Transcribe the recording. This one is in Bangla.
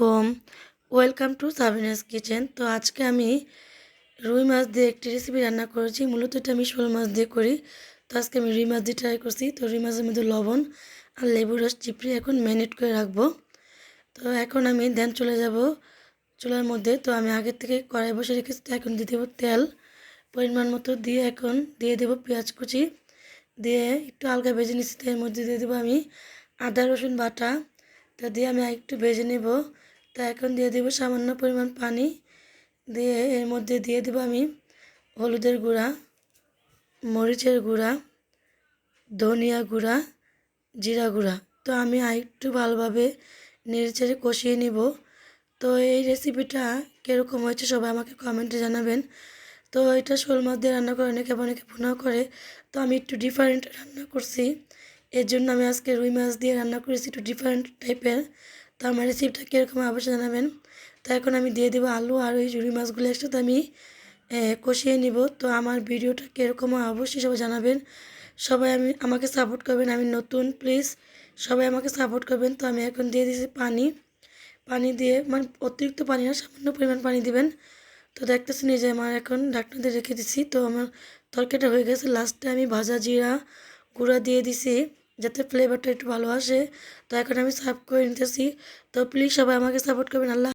আলাইকুম। Welcome to Sabina's kitchen. তো আজকে আমি রুই মাছ দিয়ে একটি রেসিপি রান্না করেছি। মূলত এটা আমি শোল মাছ দিয়ে করি। তো আজকে আমি রুই মাছ দিয়ে ট্রাই করছি। তো রুই মাছের মধ্যে লবণ আর লেবু রস চিপড়ে এখন ম্যারিনেট করে রাখব। তো এখন আমি দেন চলে যাব চুলার মধ্যে। তো আমি আগের থেকে কড়াই বসে রেখেছি। তো এখন দিয়ে দেবো তেল। পরিমাণ মতো দিয়ে এখন দিয়ে দেবো পেঁয়াজ কুচি। দিয়ে একটু হালকা ভেজে নিচ্ছি। তো এর মধ্যে দিয়ে দেবো আমি আদা রসুন বাটা। তা দিয়ে আমি একটু ভেজে নেব। তা এখন দিয়ে দেবো সামান্য পরিমাণ পানি। দিয়ে এর মধ্যে দিয়ে দেবো আমি হলুদের গুঁড়া, মরিচের গুঁড়া, ধনিয়া গুঁড়া, জিরা গুঁড়া। তো আমি আরেকটু ভালোভাবে নেড়েচেড়ে কষিয়ে নিব। তো এই রেসিপিটা কীরকম হয়েছে সবাই আমাকে কমেন্টে জানাবেন। তো এটা শোল মাছ দিয়ে রান্না করে অনেকে অনেকে ভুনাও করে। তো আমি একটু ডিফারেন্ট রান্না করছি। এর জন্য আমি আজকে রুই মাছ দিয়ে রান্না করেছি একটু ডিফারেন্ট টাইপের তো আমার রেসিপিটা কীরকম অবশ্যই জানাবেন। তো এখন আমি দিয়ে দেবো আলু আর ওই রুই মাছগুলো একসাথে আমি কষিয়ে নিব। তো আমার ভিডিওটা কীরকম অবশ্যই সবাই জানাবেন। সবাই আমি, আমাকে সাপোর্ট করবেন, আমি নতুন প্লিজ সবাই আমাকে সাপোর্ট করবেন। তো আমি এখন দিয়ে দিয়েছি পানি। পানি দিয়ে মানে অতিরিক্ত পানি না, সামান্য পরিমাণ পানি দিবেন। তো দেখতেছি নিজে আমার এখন দিয়ে রেখে দিছি। তো আমার তরকারিটা হয়ে গেছে। লাস্টে আমি ভাজা জিরা গুঁড়া দিয়ে দিছি। যাতে ফ্লেভারটা একটু ভালো আসে। তো এখন আমি সার্ভ করে নিতেছি। তো প্লিজ সবাই আমাকে সাপোর্ট করবেন, আল্লাহ